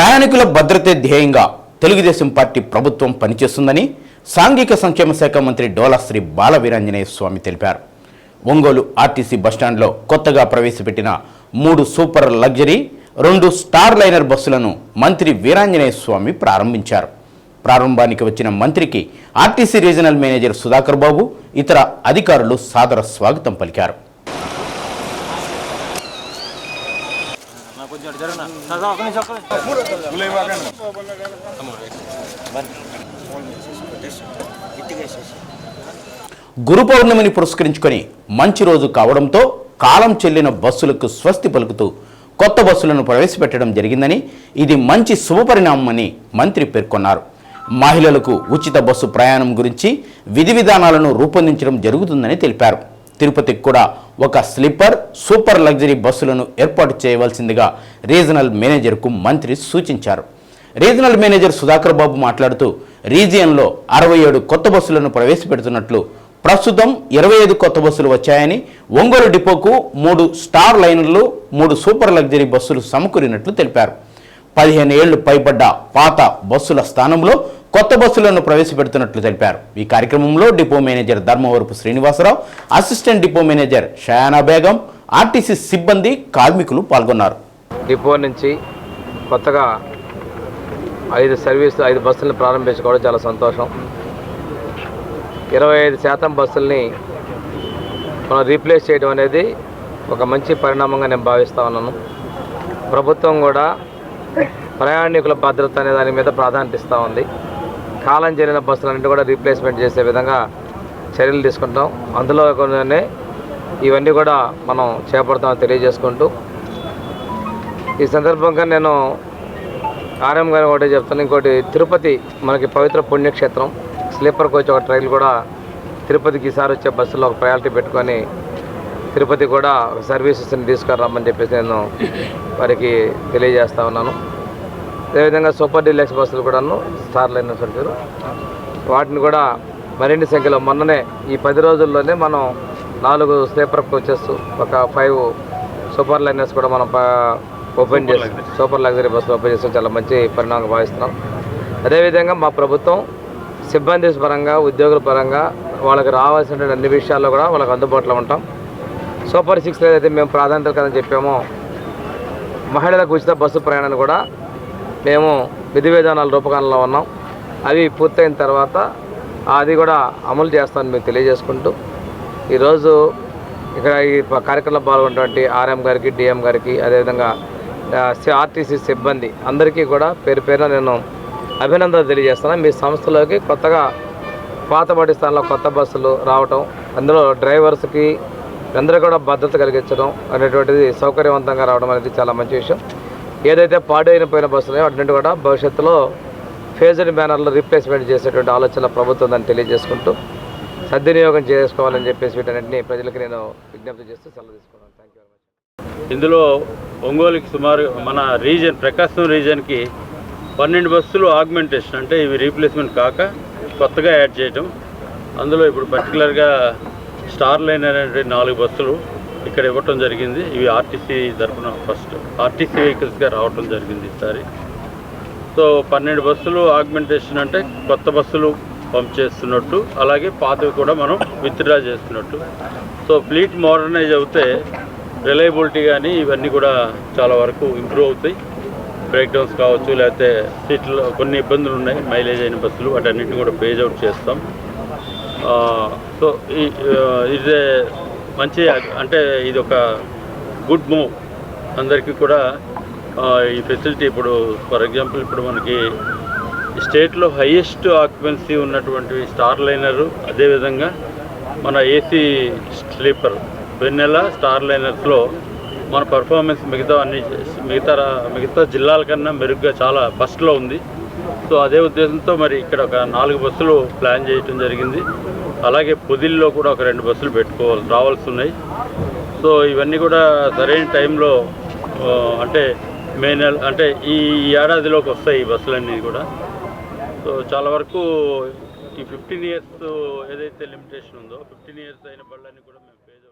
ప్రయాణికుల భద్రతే ధ్యేయంగా తెలుగుదేశం పార్టీ ప్రభుత్వం పనిచేస్తుందని సాంఘిక సంక్షేమ శాఖ మంత్రి డోలాశ్రీ బాల వీరాంజనేయ స్వామి తెలిపారు. ఒంగోలు ఆర్టీసీ బస్టాండ్లో కొత్తగా ప్రవేశపెట్టిన మూడు సూపర్ లగ్జరీ రెండు స్టార్ లైనర్ బస్సులను మంత్రి వీరాంజనేయ స్వామి ప్రారంభించారు. ప్రారంభానికి వచ్చిన మంత్రికి RTC regional manager Sudhakar Babu ఇతర అధికారులు సాదర స్వాగతం పలికారు. గురు పౌర్ణమిని పురస్కరించుకొని మంచి రోజు కావడంతో కాలం చెల్లిన బస్సులకు స్వస్తి పలుకుతూ కొత్త బస్సులను ప్రవేశపెట్టడం జరిగిందని ఇది మంచి శుభపరిణామమని మంత్రి పేర్కొన్నారు. మహిళలకు ఉచిత బస్సు ప్రయాణం గురించి విధి విధానాలను రూపొందించడం జరుగుతుందని తెలిపారు. తిరుపతికి కూడా ఒక స్లీపర్ సూపర్ లగ్జరీ బస్సులను ఏర్పాటు చేయవలసిందిగా రీజనల్ మేనేజర్కు మంత్రి సూచించారు. రీజనల్ మేనేజర్ సుధాకర్ బాబు మాట్లాడుతూ రీజియన్లో అరవై ఏడు కొత్త బస్సులను ప్రవేశపెడుతున్నట్లు ప్రస్తుతం ఇరవై ఐదు కొత్త బస్సులు వచ్చాయని ఒంగోలు డిపోకు మూడు స్టార్ లైన్లు మూడు సూపర్ లగ్జరీ బస్సులు సమకూరినట్లు తెలిపారు. పదిహేను ఏళ్ళు పైబడ్డ పాత బస్సుల స్థానంలో కొత్త బస్సులను ప్రవేశపెడుతున్నట్లు తెలిపారు. ఈ కార్యక్రమంలో depot manager Dharmavarapu Srinivasa Rao assistant depot manager Shayana Begum RTC సిబ్బంది కార్మికులు పాల్గొన్నారు. డిపో నుంచి కొత్తగా ఐదు సర్వీస్ ఐదు బస్సులను ప్రారంభించుకోవడం చాలా సంతోషం. ఇరవై ఐదు శాతం బస్సుల్ని మనం రీప్లేస్ చేయడం అనేది ఒక మంచి పరిణామంగా నేను భావిస్తా ఉన్నాను. ప్రభుత్వం కూడా ప్రయాణికుల భద్రత అనే దాని మీద ప్రాధాన్యత ఇస్తూ ఉంది. కాలం జరిగిన బస్సులన్నింటి కూడా రీప్లేస్మెంట్ చేసే విధంగా చర్యలు తీసుకుంటాం అందులో కొన్ని ఇవన్నీ కూడా మనం చేపడతామని తెలియజేసుకుంటూ. ఈ సందర్భంగా నేను ఆర్ఎం గారు ఒకటి చెప్తాను. ఇంకోటి తిరుపతి మనకి పవిత్ర పుణ్యక్షేత్రం. స్లీపర్ కోచ్ ఒక ట్రైన్ కూడా తిరుపతికి ఈసారి వచ్చే బస్సులో ఒక ప్రయారిటీ పెట్టుకొని తిరుపతి కూడా సర్వీసెస్ని తీసుకురమ్మని చెప్పేసి నేను వారికి తెలియజేస్తా ఉన్నాను. అదేవిధంగా సూపర్ డీలక్స్ బస్సులు కూడాను స్టార్ లైనర్స్ అంటారు వాటిని కూడా మరిన్ని సంఖ్యలో మొన్ననే ఈ పది రోజుల్లోనే మనం నాలుగు స్లీపర్ కోచెస్ ఒక ఫైవ్ సూపర్ లైనర్స్ కూడా మనం ఓపెన్ చేసి సూపర్ లగ్జరీ. బస్సులు ఓపెన్ చేస్తాం చాలా మంచి పరిణామం భావిస్తున్నాం. అదేవిధంగా మా ప్రభుత్వం సిబ్బంది పరంగా ఉద్యోగుల పరంగా వాళ్ళకి రావాల్సిన అన్ని విషయాల్లో కూడా వాళ్ళకి అందుబాటులో ఉంటాం. సూపర్ సిక్స్లో ఏదైతే మేము ప్రాధాన్యత కదని చెప్పామో మహిళలకు ఉచిత బస్సు ప్రయాణాన్ని కూడా మేము విధి విధానాల రూపకంలో ఉన్నాం. అవి పూర్తయిన తర్వాత అది కూడా అమలు చేస్తామని మేము తెలియజేసుకుంటూ ఈరోజు ఇక్కడ ఈ కార్యక్రమంలో పాల్గొన్నటువంటి ఆర్ఎం గారికి డిఎం గారికి అదేవిధంగా సి- ఆర్టీసీ సిబ్బంది అందరికీ కూడా పేరు పేరున నేను అభినందనలు తెలియజేస్తున్నాను మీ సంస్థలోకి కొత్తగా పాతబడి స్థానంలో కొత్త బస్సులు రావటం అందులో డ్రైవర్స్కి అందరూ కూడా భద్రత కలిగించడం అనేటువంటిది సౌకర్యవంతంగా రావడం అనేది చాలా మంచి విషయం. ఏదైతే పాడైన పోయిన బస్సులు అటువంటి కూడా భవిష్యత్తులో ఫేజ్డ్ బ్యానర్లో రీప్లేస్మెంట్ చేసేటువంటి ఆలోచన ప్రభుత్వం దాన్ని తెలియజేసుకుంటూ సద్వినియోగం చేసుకోవాలని చెప్పేసి వీటన్నింటినీ ప్రజలకు నేను విజ్ఞప్తి చేస్తూ సెలవు తీసుకున్నాను. థ్యాంక్ యూ వెరీ మచ్ ఇందులో ఒంగోలుకి సుమారు మన రీజన్ ప్రకాశం రీజన్కి పన్నెండు బస్సులు ఆగ్మెంటేషన్ అంటే ఇవి రీప్లేస్మెంట్ కాక కొత్తగా యాడ్ చేయటం. అందులో ఇప్పుడు పర్టికులర్గా స్టార్ లైన్ అనేటువంటి నాలుగు బస్సులు ఇక్కడ ఇవ్వటం జరిగింది. ఇవి ఆర్టీసీ తరఫున ఫస్ట్ ఆర్టీసీ వెహికల్స్గా రావటం జరిగింది ఈసారి. సో పన్నెండు బస్సులు ఆగ్మెంటేషన్ అంటే కొత్త బస్సులు పంప్ చేస్తున్నట్టు అలాగే పాతవి కూడా మనం విత్డ్రా చేస్తున్నట్టు. సో ఫ్లీట్ మోడర్నైజ్ అవుతే రిలయబిలిటీ కానీ ఇవన్నీ కూడా చాలా వరకు ఇంప్రూవ్ అవుతాయి. బ్రేక్ డౌన్స్ కావచ్చు లేకపోతే సీట్లు కొన్ని ఇబ్బందులు ఉన్నాయి. మైలేజ్ అయిన బస్సులు వాటన్నిటిని కూడా పేజ్ అవుట్ చేస్తాం. సో ఈ ఇది మంచి అంటే ఇది ఒక గుడ్ మూవ్. అందరికీ కూడా ఈ ఫెసిలిటీ ఇప్పుడు ఫర్ ఎగ్జాంపుల్ ఇప్పుడు మనకి స్టేట్లో హైయెస్ట్ ఆక్యుపెన్సీ ఉన్నటువంటి స్టార్ లైనరు అదేవిధంగా మన ఏసీ స్లీపర్ వెన్నెల స్టార్ లైనర్స్లో మన పర్ఫార్మెన్స్ మిగతా అన్ని మిగతా రా- మిగతా జిల్లాల కన్నా మెరుగ్గా చాలా ఫస్ట్లో ఉంది. సో అదే ఉద్దేశంతో మరి ఇక్కడ ఒక నాలుగు బస్సులు ప్లాన్ చేయటం జరిగింది. అలాగే పొదిల్లో కూడా ఒక రెండు బస్సులు పెట్టుకోవాలి రావాల్సి ఉన్నాయి సో ఇవన్నీ కూడా సరైన టైంలో అంటే మే నెల అంటే ఈ ఏడాదిలోకి వస్తాయి ఈ బస్సులన్నీ కూడా. సో చాలా వరకు ఈ ఫిఫ్టీన్ ఇయర్స్ ఏదైతే లిమిటేషన్ ఉందో ఫిఫ్టీన్ ఇయర్స్ అయిన బళ్ళని కూడా